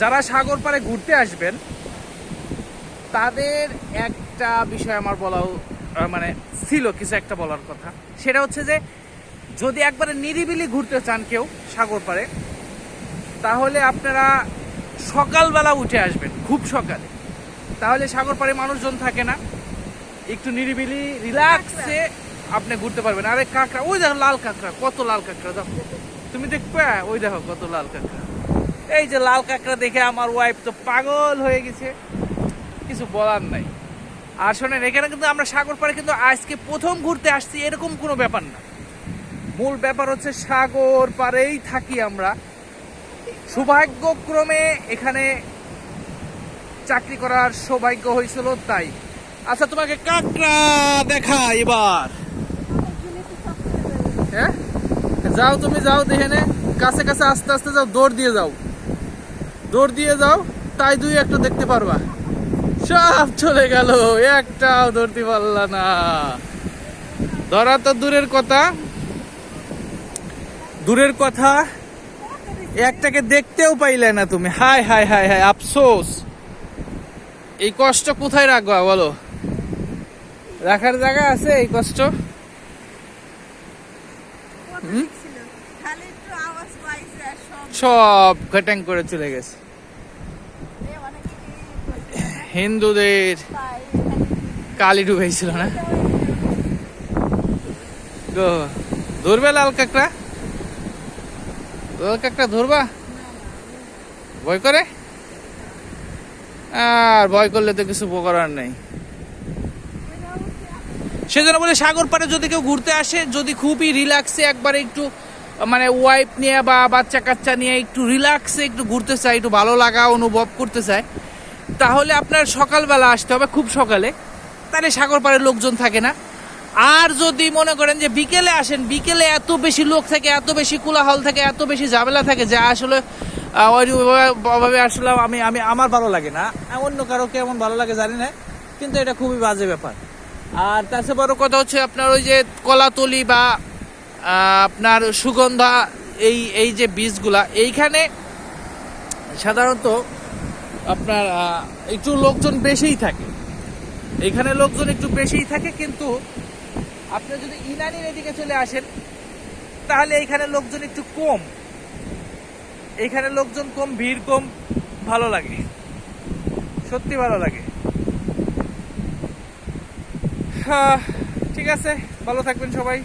যারা সাগর পাড়ে ঘুরতে আসবেন, তাদের একটা বিষয় আমার বলাও মানে ছিল কিছু একটা বলার কথা। সেটা হচ্ছে যে, যদি একবারে নিরিবিলি ঘুরতে চান কেউ সাগর পাড়ে, তাহলে আপনারা সকালবেলা উঠে আসবেন, খুব সকালে। তাহলে সাগর পাড়ে মানুষজন থাকে না। একটু নিরিবিলি রিল্যাক্সে আপনি ঘুরতে পারবেন। আরে কাঁকড়া, ওই দেখো লাল কাঁকড়া, কত লাল কাঁকড়া দেখো। তুমি দেখবে, ওই দেখো কত লাল কাঁকড়া। এই যে লাল কাঁকড়া দেখে আমার ওয়াইফ তো পাগল হয়ে গেছে। কিছু বলার নাই। আর শোনেন, এখানে কিন্তু আমরা সাগর পাড়ে কিন্তু আজকে প্রথম ঘুরতে আসছি, এরকম কোনো ব্যাপার না। মূল ব্যাপার হচ্ছে সাগর পাড়েই থাকি আমরা। সৌভাগ্যক্রমে এখানে চাকরি করার সৌভাগ্য হয়েছিল, তাই। আচ্ছা তোমাকে কাঁকড়া দেখা এবার। হ্যাঁ? যাও তুমি, যাও দেখে কাছে কাছে আস্তে আস্তে যাও, দৌড় দিয়ে যাও। দৌড় দিয়ে যাও, তাই দুই একটা দেখতে পারবা। সব চলে গেল, একটাও ধরতে পারলা না। ধরা তো দূরের কথা। দূরের কথা, একটাকে দেখতেও পাইলে না তুমি। হাই হাই হাই হাই আফসোস। এই কষ্ট কোথায় রাখবা, বলো? রাখার জায়গা আছে এই কষ্ট? হুম? সব সব করে চলে গেছে। হিন্দুদের কালি ডুবাইছিল না? ধরবে লাল কাঁকড়া? লাল কাঁকড়া ধরবা? ভয় করে? আর ভয় করলে তো কিছু করার নেই। সেজন্য বলে সাগর পাড়ে যদি কেউ ঘুরতে আসে, যদি খুবই রিল্যাক্সে একবারে একটু মানে ওয়াইফ নিয়ে বা বাচ্চা কাচ্চা নিয়ে একটু রিল্যাক্সে একটু ঘুরতে চায় একটু ভালো লাগা অনুভব করতে চায় তাহলে আপনার সকালবেলা আসতে হবে খুব সকালে। তাহলে সাগর পাড়ের লোকজন থাকে না। আর যদি মনে করেন যে বিকেলে আসেন বিকেলে এত বেশি লোক থাকে এত বেশি কোলাহল থাকে এত বেশি ঝামেলা থাকে যা আসলে আহ, ওই ভাবে আসলে আমি আমি আমার ভালো লাগে না। অন্য কারও কেমন ভালো লাগে জানি না কিন্তু এটা খুবই বাজে ব্যাপার। আর চেয়ে বড় কথা হচ্ছে আপনার ওই যে কলাতলি বা আপনার সুগন্ধা এই এই যে বীজগুলা এইখানে সাধারণত আপনার একটু লোকজন বেশিই থাকে। এখানে লোকজন একটু বেশিই থাকে কিন্তু আপনি যদি ইনানির এদিকে চলে আসেন তাহলে এইখানে লোকজন একটু কম। এইখানে লোকজন কম ভিড় কম ভালো লাগে। সত্যি ভালো লাগে। হ্যাঁ, ঠিক আছে ভালো থাকবেন সবাই।